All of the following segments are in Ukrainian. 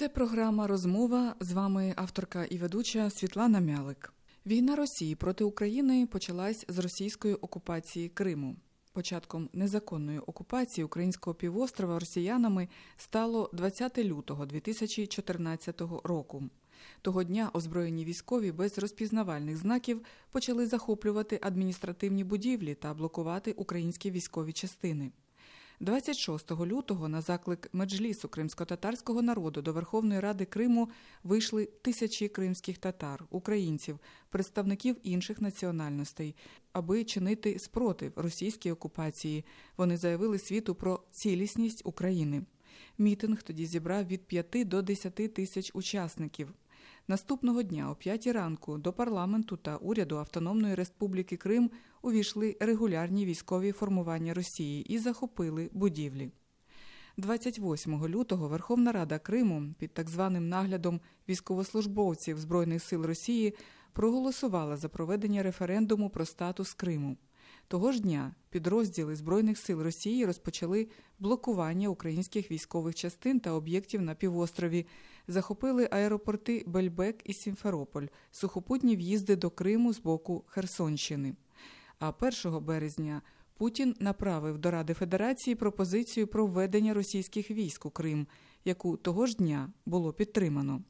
Це програма Розмова. З вами авторка і ведуча Світлана Мялик. Війна Росії проти України почалась з російської окупації Криму. Початком незаконної окупації українського півострова росіянами стало 20 лютого 2014 року. Того дня озброєні військові без розпізнавальних знаків почали захоплювати адміністративні будівлі та блокувати українські військові частини. 26 лютого на заклик меджлісу кримсько-татарського народу до Верховної Ради Криму вийшли тисячі кримських татар, українців, представників інших національностей, аби чинити спротив російській окупації. Вони заявили світу про цілісність України. Мітинг тоді зібрав від 5 до 10 тисяч учасників. Наступного дня о 5 ранку до парламенту та уряду Автономної Республіки Крим увійшли регулярні військові формування Росії і захопили будівлі. 28 лютого Верховна Рада Криму під так званим наглядом військовослужбовців Збройних сил Росії проголосувала за проведення референдуму про статус Криму. Того ж дня підрозділи Збройних сил Росії розпочали блокування українських військових частин та об'єктів на півострові, захопили аеропорти Бельбек і Сімферополь, сухопутні в'їзди до Криму з боку Херсонщини. А 1 березня Путін направив до Ради Федерації пропозицію про введення російських військ у Крим, яку того ж дня було підтримано.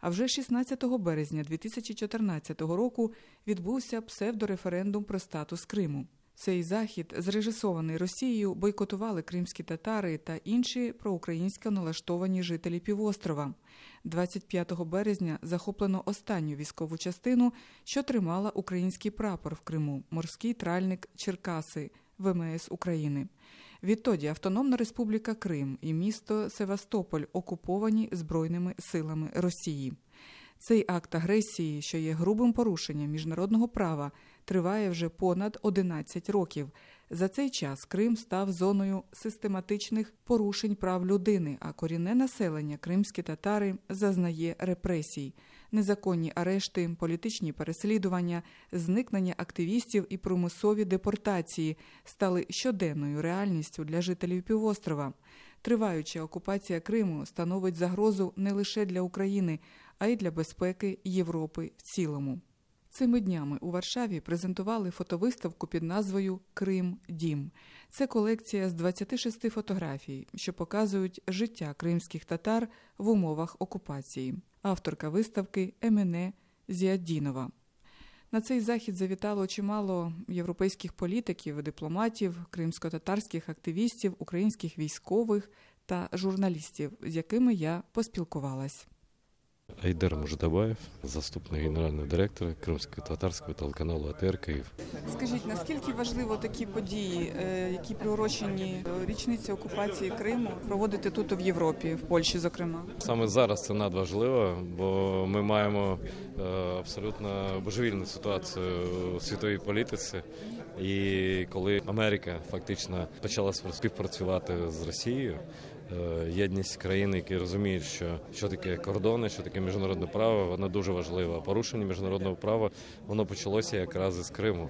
А вже 16 березня 2014 року відбувся псевдореферендум про статус Криму. Цей захід, зрежисований Росією, бойкотували кримські татари та інші проукраїнсько налаштовані жителі півострова. 25 березня захоплено останню військову частину, що тримала український прапор в Криму, морський тральник Черкаси ВМС України. Відтоді Автономна Республіка Крим і місто Севастополь окуповані Збройними силами Росії. Цей акт агресії, що є грубим порушенням міжнародного права, триває вже понад 11 років. За цей час Крим став зоною систематичних порушень прав людини, а корінне населення, кримські татари, зазнає репресій, незаконні арешти, політичні переслідування, зникнення активістів і примусові депортації стали щоденною реальністю для жителів півострова. Триваюча окупація Криму становить загрозу не лише для України, а й для безпеки Європи в цілому. Цими днями у Варшаві презентували фотовиставку під назвою Крим Дім. Це колекція з 26 фотографій, що показують життя кримських татар в умовах окупації. Авторка виставки Емене Зіаддінова. На цей захід завітало чимало європейських політиків, дипломатів, кримсько-татарських активістів, українських військових та журналістів, з якими я поспілкувалась. Айдар Муждабаєв, заступник генерального директора Кримського татарського телеканалу АТР Київ. Скажіть, наскільки важливо такі події, е, які приурочені річниці окупації Криму, проводити тут в Європі, в Польщі, зокрема? Саме зараз це надважливо, бо ми маємо е, абсолютно божевільну ситуацію у світовій політиці. І коли Америка фактично почала співпрацювати з Росією, єдність країн, які розуміють, що що таке кордони, що таке міжнародне право, воно дуже важливо. Порушення міжнародного права воно почалося якраз із Криму.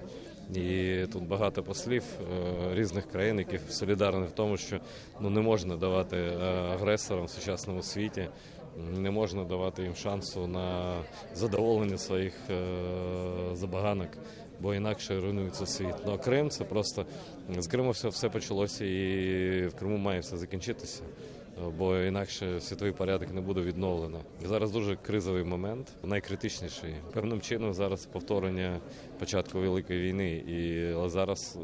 І тут багато послів е, різних країн, які солідарні в тому, що ну не можна давати е, агресорам в сучасному світі, не можна давати їм шансу на задоволення своїх забаганок, бо інакше руйнується світ. Ну а Крим це просто з Криму все, все почалося, і в Криму має все закінчитися. Бо інакше світовий порядок не буде відновлено. Зараз дуже кризовий момент, найкритичніший. Певним чином зараз повторення початку великої війни, і але зараз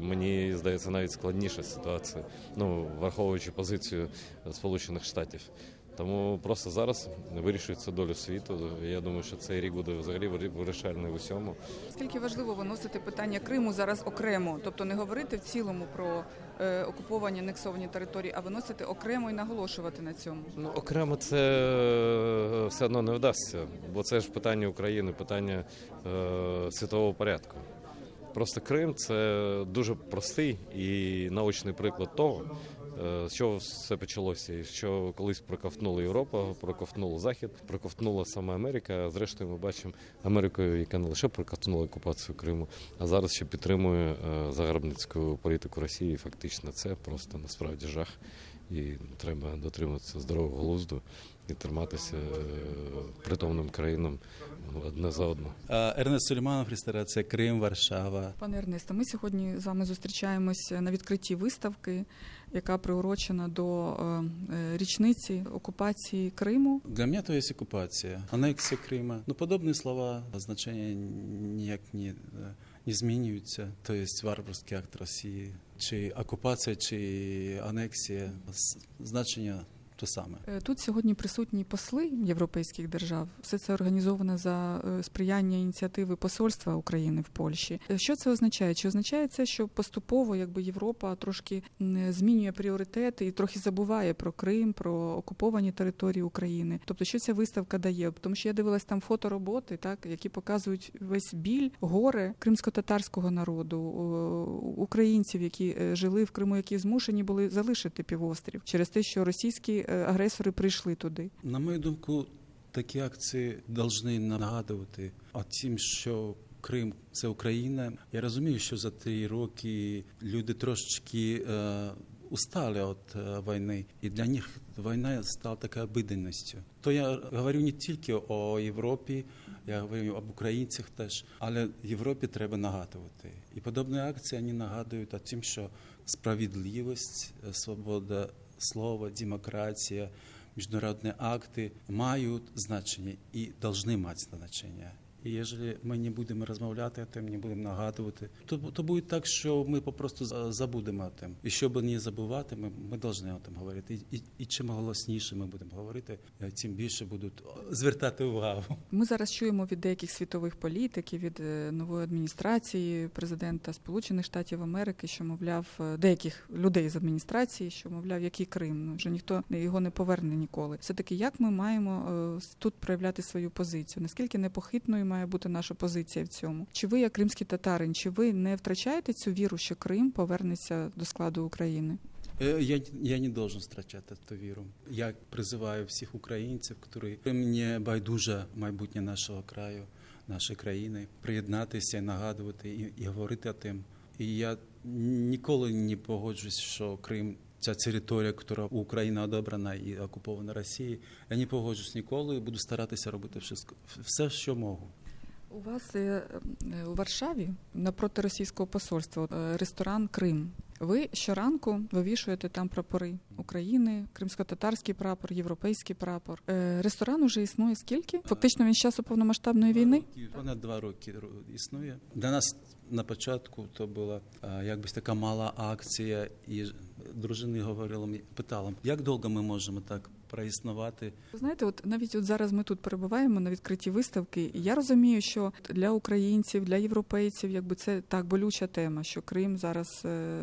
мені здається навіть складніша ситуація, ну враховуючи позицію Сполучених Штатів. Тому просто зараз вирішується долю світу. Я думаю, що цей рік буде взагалі вирішальний в усьому. Скільки важливо виносити питання Криму зараз окремо, тобто не говорити в цілому про е, окуповані анексовані території, а виносити окремо і наголошувати на цьому. Ну окремо це все одно не вдасться, бо це ж питання України, питання е, світового порядку. Просто Крим це дуже простий і наочний приклад того, з чого все почалося, що колись проковтнула Європа, проковтнула Захід, проковтнула сама Америка. Зрештою, ми бачимо Америку, яка не лише проковтнула окупацію Криму, а зараз ще підтримує загарбницьку політику Росії. Фактично, це просто насправді жах. І треба дотримуватися здорового глузду і триматися е, притомним країнам одне за одну. Е, Ернест Сулейманов, реставрація Крим, Варшава. Пане Ернесте, ми сьогодні з вами зустрічаємося на відкритті виставки, яка приурочена до е, е, річниці окупації Криму. Для меня то есть оккупация, аннексия Крыма. Но подобные слова, значення ніяк не, не змінюються. То есть варварський акт Росії, чи окупація, чи анексія, значення то саме. Е, Тут сьогодні присутні посли європейських держав. Все це організовано за е, сприяння ініціативи посольства України в Польщі. Е, Що це означає? Чи означає це, що поступово якби Європа трошки змінює пріоритети і трохи забуває про Крим, про окуповані території України? Тобто, що ця виставка дає? Тому що я дивилась там фотороботи, так які показують весь біль, горе кримсько-татарського народу, українців, які жили в Криму, які змушені були залишити півострів через те, що російські агресори прийшли туди. На мою думку, такі акції повинні нагадувати о тим, що Крим це Україна. Я розумію, що за три роки люди трошечки е, устали від е, війни, і для них війна стала такою обиденністю. То я говорю не тільки о Європі, я говорю об українцях теж, але Європі треба нагадувати. І подобні акції вони нагадують о тим, що справедливість, е, свобода слова, демократія, міжнародні акти мають значення і повинні мати значення. І якщо ми не будемо розмовляти тим, не будемо нагадувати, то, то буде так, що ми попросту за- забудемо тим. І щоб не забувати, ми, ми повинні о тим говорити. І, і, і чим голосніше ми будемо говорити, е, тим більше будуть звертати увагу. Ми зараз чуємо від деяких світових політиків, від е, нової адміністрації президента Сполучених Штатів Америки, що мовляв е, деяких людей з адміністрації, що мовляв, який Крим, ну вже ніхто його не поверне ніколи. Все таки, як ми маємо тут проявляти свою позицію? Наскільки непохитною має бути наша позиція в цьому? Чи ви, як кримський татарин, чи ви не втрачаєте цю віру, що Крим повернеться до складу України? Е, Я, я не должен втрачати ту віру. Я призиваю всіх українців, які мені байдуже майбутнє нашого краю, нашої країни, приєднатися нагадувати і, і говорити о тим. І я ніколи не погоджуюсь, що Крим. Ця територія, яка у України одобрена і окупована Росією, я не погоджуюсь ніколи і буду старатися робити все, все що можу. У вас е, у Варшаві напроти російського посольства е, ресторан Крим. Ви щоранку вивішуєте там прапори України, кримсько-татарський прапор, європейський прапор. Е, Ресторан уже існує скільки? Фактично він з часу повномасштабної війни. Понад два роки існує. Для нас на початку то була якби така мала акція, і дружини говорила мені, питала, як довго ми можемо так проіснувати. Ви знаєте, от навіть от зараз ми тут перебуваємо на відкритій виставки, і я розумію, що для українців, для європейців, якби це так болюча тема, що Крим зараз е,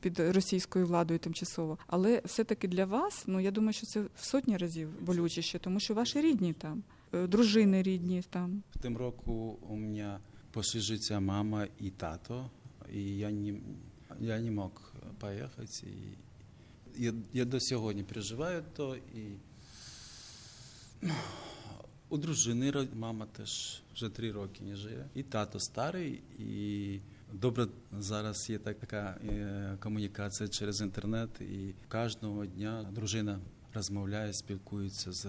під російською владою тимчасово. Але все-таки для вас, ну я думаю, що це в сотні разів болючіше, тому що ваші рідні там, е, дружини рідні там. В тим року у мене пішли мама і тато, і я не, я не мог поїхати. І я, я до сьогодні переживаю то, і у дружини мама теж вже три роки не живе. І тато старий, і добре зараз є так- така е, комунікація через інтернет, і кожного дня дружина розмовляє, спілкується з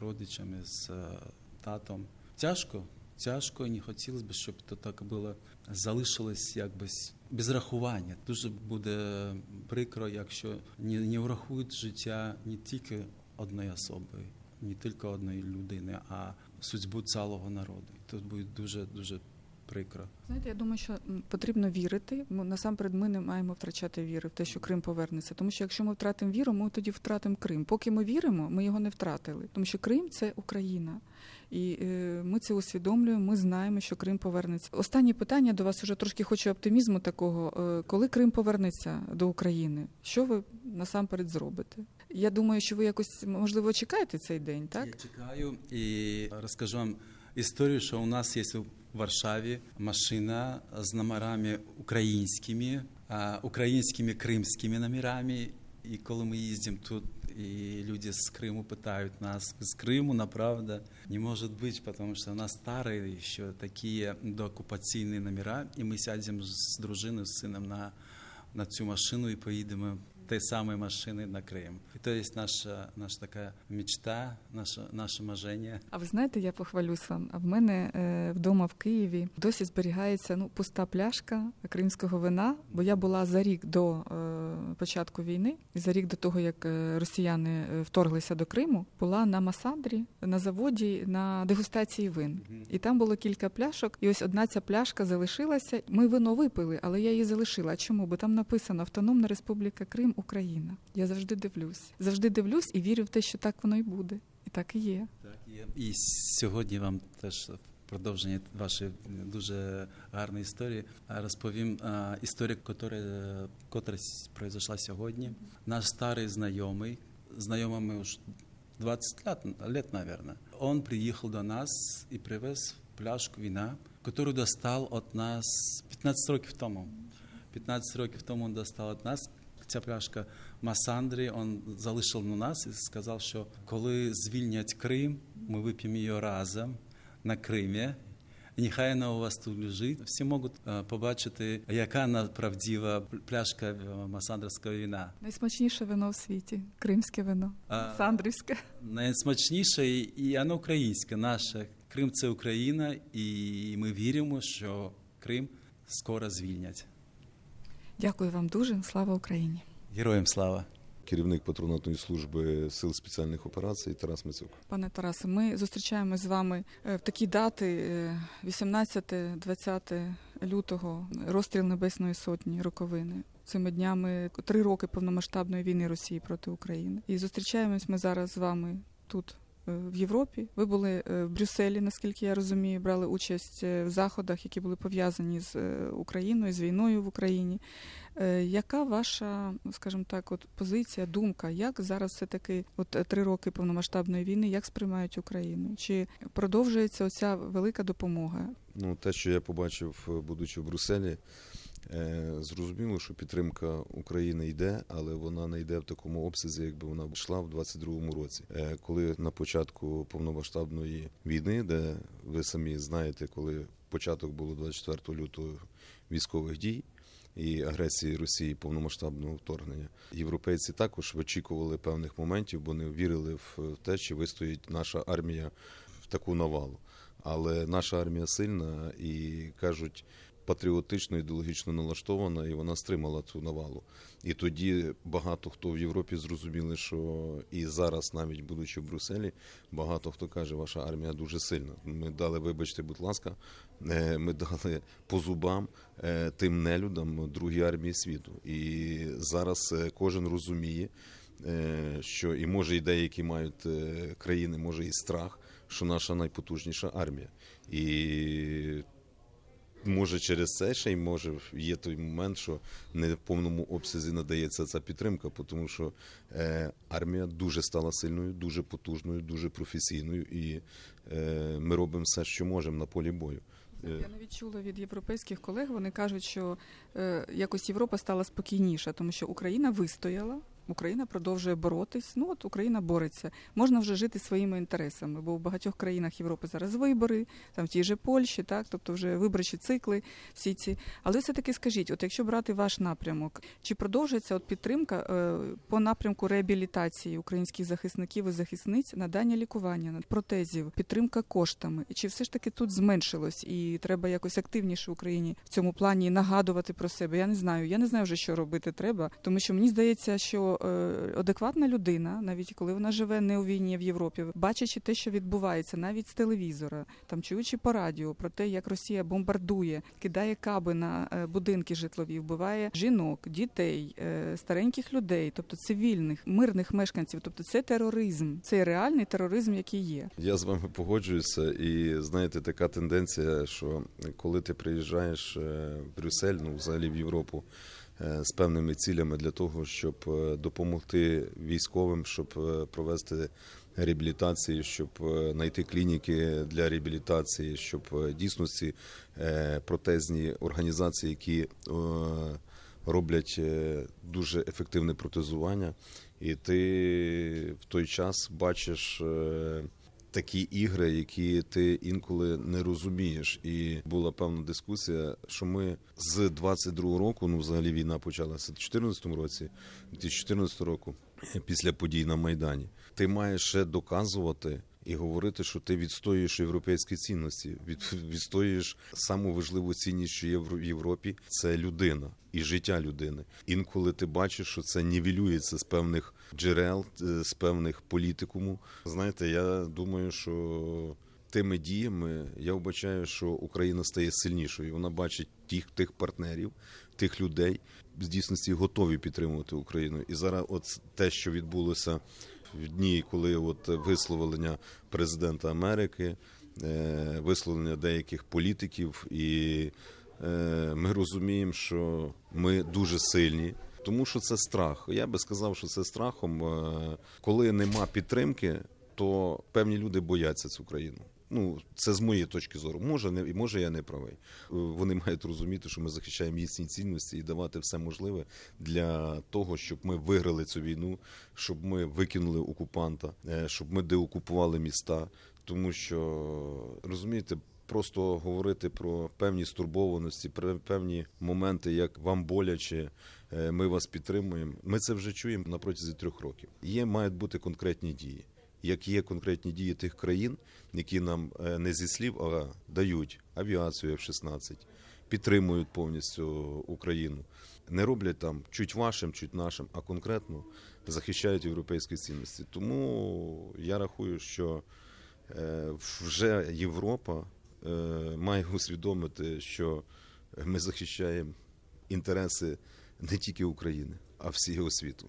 родичами, з е, татом. Тяжко, тяжко, і не хотілося б, щоб то так було залишилось якось без рахування. Дуже буде прикро, якщо не, не врахують життя не тільки одної особи, не тільки одної людини, а судьбу цілого народу. Тут буде дуже дуже прикро. Знаєте, я думаю, що потрібно вірити. Ми насамперед ми не маємо втрачати віри в те, що Крим повернеться. Тому що якщо ми втратимо віру, ми тоді втратимо Крим. Поки ми віримо, ми його не втратили. Тому що Крим це Україна. І е, ми це усвідомлюємо. Ми знаємо, що Крим повернеться. Останнє питання до вас уже трошки хочу оптимізму такого. Е, коли Крим повернеться до України, що ви насамперед зробите? Я думаю, що ви якось можливо чекаєте цей день, так? Я чекаю і розкажу вам історію, що у нас є у Варшаві машина з номерами українськими, українськими кримськими номерами. І коли ми їздимо тут, і люди з Криму питають нас, з Криму, направда? Не може бути, тому що у нас старі ще такі доокупаційні номера, і ми сядемо з дружиною, з сином на, на цю машину і поїдемо той самой машины на Крым. И то есть наша, наша такая мечта, наше, наше мажение. А ви знаєте, я похвалюсь вам. А в мене е, вдома в Києві досі зберігається ну пуста пляшка кримського вина. Бо я була за рік до е, початку війни, і за рік до того, як е, росіяни е, вторглися до Криму, була на Масандрі на заводі на дегустації вин. І там було кілька пляшок, і ось одна ця пляшка залишилася. Ми вино випили, але я її залишила. Чому? Бо там написано Автономна Республіка Крим, Україна. Я завжди дивлюсь, завжди дивлюсь і вірю в те, що так воно і буде. І так і є. Так, є. І сьогодні вам теж в продовження вашої дуже гарної історії розповім історію, яка, произошла сьогодні. Наш старий знайомий, знайомий ми вже 20 лет, лет, наверное, он приїхав до нас і привез пляшку вина, яку достав від нас 15 років тому. 15 років тому він достав від нас ця пляшка Масандрі, він залишив на нас і сказав, що коли звільнять Крим, ми вип'ємо її разом на Кримі. Нехай вона у вас тут лежить. Всі можуть е, побачити, яка вона правдива пляшка е, масандрівського вина. Найсмачніше вино в світі кримське вино, А, сандрівське. Найсмачніше і воно українське. Наше Крим це Україна, і ми віримо, що Крим скоро звільнять. Дякую вам дуже. Слава Україні! Героям слава! керівник патронатної служби сил спеціальних операцій Тарас Мицюк. Пане Тарасе, ми зустрічаємось з вами е, в такі дати е, 18-20 лютого, розстріл Небесної Сотні, роковини. Цими днями три роки повномасштабної війни Росії проти України. І зустрічаємось ми зараз з вами тут. Е, В Європі ви були е, в Брюсселі, наскільки я розумію, брали участь е, в заходах, які були пов'язані з Україною, з війною в Україні. Яка ваша, скажімо так, от позиція, думка, як зараз все таки, от три роки повномасштабної війни, як сприймають Україну? Чи продовжується оця велика допомога? Ну, те, що я побачив, будучи в Брюсселі, зрозуміло, що підтримка України йде, але вона не йде в такому обсязі, якби вона йшла в 22-му році. Е, коли на початку повномасштабної війни, де ви самі знаєте, коли початок було 24 лютого військових дій. І агресії Росії повномасштабного вторгнення європейці також вичікували певних моментів, бо не вірили в те, чи вистоїть наша армія в таку навалу. Але наша армія сильна і кажуть патріотично ідеологічно налаштована, і вона стримала цю навалу. І тоді багато хто в Європі зрозуміли, що і зараз, навіть будучи в Брюсселі, багато хто каже, ваша армія дуже сильна. Ми дали, вибачте, будь ласка, е, ми дали по зубам е, тим нелюдам другій армії світу. І зараз е, кожен розуміє, що і може і деякі мають країни, може і страх, що наша найпотужніша армія. І може через це ще й може є той момент, що не в повному обсязі надається ця підтримка, тому що е, армія дуже стала сильною, дуже потужною, дуже професійною, і е, ми робимо все, що можемо на полі бою. Е, Я навіть чула від європейських колег. Вони кажуть, що е, якось Європа стала спокійніша, тому що Україна вистояла. Україна продовжує боротись. Ну от Україна бореться. Можна вже жити своїми інтересами, бо в багатьох країнах Європи зараз вибори, там в тій же Польщі, так тобто вже виборчі цикли, всі ці. Але все таки скажіть, от якщо брати ваш напрямок, чи продовжується от підтримка е, по напрямку реабілітації українських захисників і захисниць, надання лікування, протезів, підтримка коштами? Чи все ж таки тут зменшилось, і треба якось активніше Україні в цьому плані нагадувати про себе? Я не знаю. Я не знаю вже, що робити треба, тому що мені здається, що адекватна людина, навіть коли вона живе не у війні в Європі, бачачи те, що відбувається, навіть з телевізора, там чуючи по радіо про те, як Росія бомбардує, кидає каби на е, будинки житлові, вбиває жінок, дітей, е, стареньких людей, тобто цивільних, мирних мешканців. Тобто це тероризм, це реальний тероризм, який є. Я з вами погоджуюся, і знаєте, така тенденція, що коли ти приїжджаєш е, в Брюссель, ну взагалі в Європу. Е, З певними цілями для того, щоб е, допомогти військовим, щоб е, провести реабілітації, щоб знайти клініки для реабілітації, щоб дійсності е, протезні організації, які роблять дуже ефективне протезування, і ти в той час бачиш такі ігри, які ти інколи не розумієш. І була певна дискусія, що ми з 22 року, ну взагалі війна почалася в 2014 році, 2014 року, після подій на Майдані, ти маєш ще доказувати. І говорити, що ти відстоюєш європейські цінності, від, відстоюєш саму важливу цінність, що є в Європі, це людина і життя людини. Інколи ти бачиш, що це нівелюється з певних джерел, е, з певних політикуму. Знаєте, я думаю, що тими діями я вбачаю, що Україна стає сильнішою. Вона бачить тих тих партнерів, тих людей з дійсності готові підтримувати Україну. І зараз, от те, що відбулося в дні, коли от висловлення президента Америки, е, висловлення деяких політиків, і е, ми розуміємо, що ми дуже сильні. Тому що це страх. Я би сказав, що це страхом. Е, Коли нема підтримки, то певні люди бояться цю країну. Ну, це з моєї точки зору. Може, не може я не правий. Е, Вони мають розуміти, що ми захищаємо їхні цінності і давати все можливе для того, щоб ми виграли цю війну, щоб ми викинули окупанта, е, щоб ми деокупували міста. Тому що розумієте, просто говорити про певні стурбованості, про певні моменти, як вам боляче, е, ми вас підтримуємо. Ми це вже чуємо на протязі трьох років. Є мають бути конкретні дії. Як є конкретні дії тих країн, які нам е, не зі слів, а дають авіацію F-16, підтримують повністю Україну, не роблять там чуть вашим, чуть нашим, а конкретно захищають європейські цінності. Тому я рахую, що е, вже Європа має усвідомити, що ми захищаємо інтереси не тільки України, а всього світу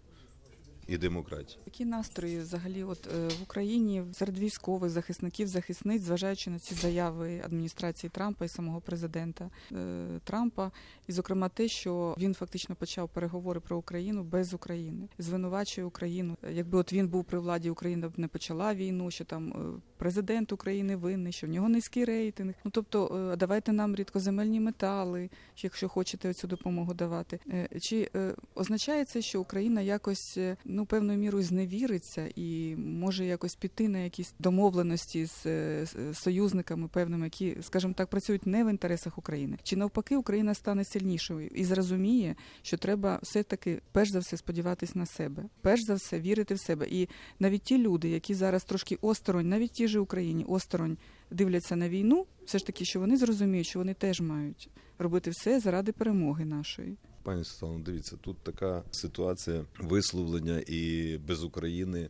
і демократії. Які настрої взагалі от е, в Україні серед військових захисників, захисниць, зважаючи на ці заяви адміністрації Трампа і самого президента е, Трампа, і зокрема те, що він фактично почав переговори про Україну без України, звинувачує Україну. Якби от він був при владі, Україна б не почала війну, що там е, президент України винний, що в нього низький рейтинг. Ну тобто, давайте нам рідкоземельні метали, якщо хочете цю допомогу давати. Чи означає це, що Україна якось е, ну певною мірою зневіриться і може якось піти на якісь домовленості з е, з союзниками певними, які, скажімо так, працюють не в інтересах України? Чи навпаки Україна стане сильнішою і зрозуміє, що треба все таки перш за все сподіватись на себе, перш за все вірити в себе. І навіть ті люди, які зараз трошки осторонь, навіть ті ж Україні осторонь дивляться на війну, все ж таки, що вони зрозуміють, що вони теж мають робити все заради перемоги нашої. Пані Світлано, дивіться, тут така ситуація висловлення і без України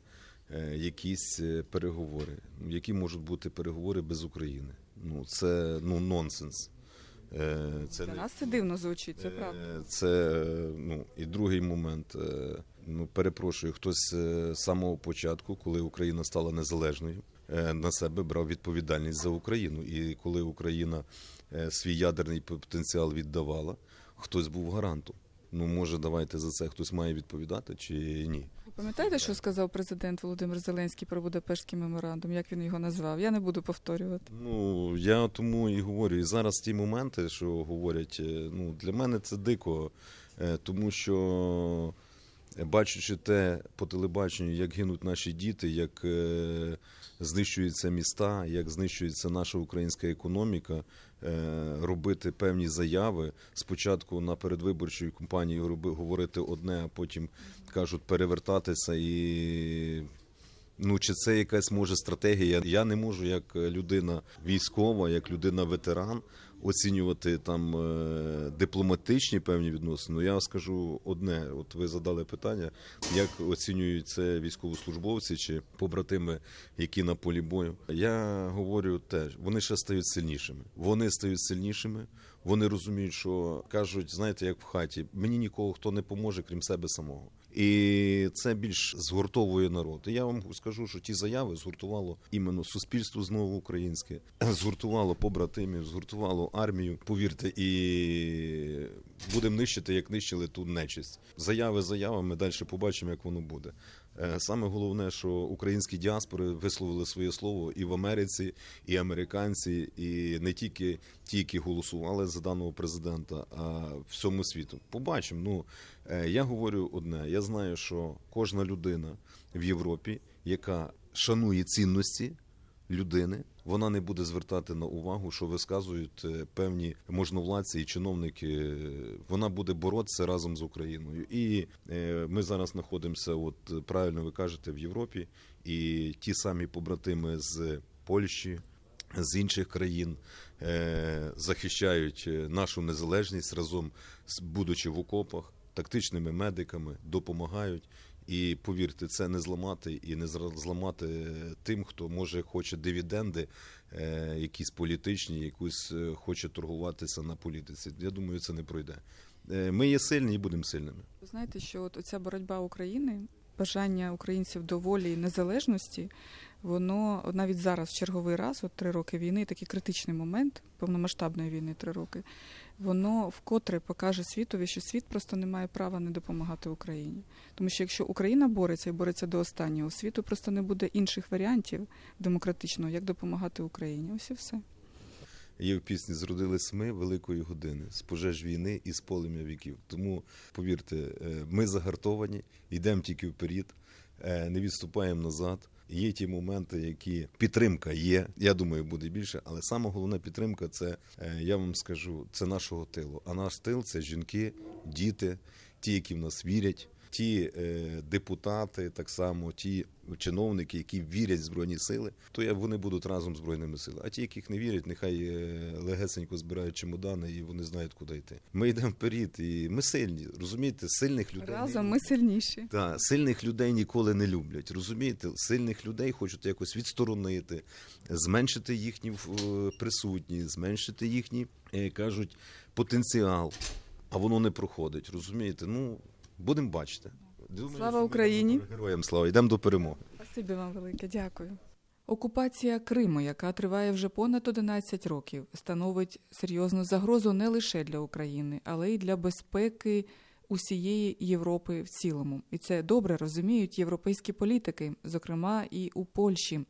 е, якісь е, переговори. Які можуть бути переговори без України? Ну це ну нонсенс. Е, Це Для не нас це дивно звучить, це правда. Це ну і другий момент. Ну перепрошую, хтось з самого початку, коли Україна стала незалежною, на себе брав відповідальність за Україну. І коли Україна свій ядерний потенціал віддавала, хтось був гарантом. Ну може, давайте за це хтось має відповідати чи ні? Пам'ятаєте, що сказав президент Володимир Зеленський про Будапештський меморандум? Як він його назвав? Я не буду повторювати. Ну я тому і говорю. І зараз ті моменти, що говорять, е, ну для мене це дико, е, тому що бачачи те по телебаченню, як гинуть наші діти, як е, знищуються міста, як знищується наша українська економіка, е, робити певні заяви. Спочатку на передвиборчій кампанії говорити одне, а потім кажуть перевертатися і Ну, чи це якась може стратегія? Я не можу, як людина військова, як людина ветеран, оцінювати там е, дипломатичні певні відносини. Ну, я скажу одне: от ви задали питання, як оцінюють це військовослужбовці чи побратими, які на полі бою. Я говорю теж, вони ще стають сильнішими. Вони стають сильнішими. Вони розуміють, що кажуть, знаєте, як в хаті, мені нікого хто не поможе, крім себе самого. І це більш згуртовує народ. І я вам скажу, що ті заяви згуртувало іменно суспільство знову українське, згуртувало побратимів, згуртувало армію. Повірте, і будемо нищити, як нищили ту нечисть. Заяви заявами далі побачимо, як воно буде. Е, Саме головне, що українські діаспори висловили своє слово і в Америці, і американці, і не тільки ті, які голосували за даного президента, а всьому світу. Побачимо. Ну е, я говорю одне: я знаю, що кожна людина в Європі, яка шанує цінності людини. Вона не буде звертати на увагу, що висказують е, певні можновладці і чиновники. Вона буде боротися разом з Україною. І е, ми зараз знаходимося, от правильно ви кажете, в Європі, і ті самі побратими з Польщі, з інших країн е, захищають нашу незалежність разом будучи в окопах, тактичними медиками, допомагають. І повірте, це не зламати і не зламати тим, хто може хоче дивіденди, е, якісь політичні, якусь е, хоче торгуватися на політиці. Я думаю, це не пройде. Е, Ми є сильні і будемо сильними. Ви знаєте, що от оця боротьба України, бажання українців до волі і незалежності, воно навіть зараз, в черговий раз, от три роки війни, такий критичний момент повномасштабної війни, три роки, воно вкотре покаже світові, що світ просто не має права не допомагати Україні. Тому що якщо Україна бореться і бореться до останнього, світу просто не буде інших варіантів демократичного, як допомагати Україні. Ось і все. Є в пісні Зродились ми великої години з пожеж війни і з полем'я віків. Тому повірте, е, ми загартовані, йдемо тільки вперед, е, не відступаємо назад. Є ті моменти, які підтримка є. Я думаю, буде більше, але саме головна підтримка це е, я вам скажу, це нашого тилу. А наш тил це жінки, діти, ті, які в нас вірять. Ті е, депутати, так само ті чиновники, які вірять в збройні сили, то я вони будуть разом з збройними силами. А ті, яких не вірять, нехай е, легесенько збирають чемодани і вони знають, куди йти. Ми йдемо вперед, і ми сильні. Розумієте, сильних людей Разом ми сильніші. та, сильних людей ніколи не люблять. Розумієте, сильних людей хочуть якось відсторонити, зменшити їхню е, присутність, зменшити їхній, е, кажуть, потенціал. А воно не проходить. Розумієте? Ну, будемо бачити. Думаю, Слава Україні! Героям слава! Йдемо до перемоги. Спасибі вам велике, дякую. Окупація Криму, яка триває вже понад 11 років, становить серйозну загрозу не лише для України, але й для безпеки усієї Європи в цілому. І це добре розуміють європейські політики, зокрема і у Польщі.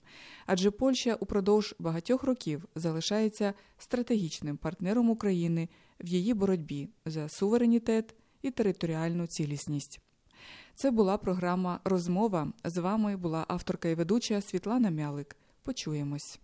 Адже Польща упродовж багатьох років залишається стратегічним партнером України в її боротьбі за суверенітет і територіальну цілісність. Це була програма Розмова. З вами була авторка і ведуча Світлана Мялик. Почуємось.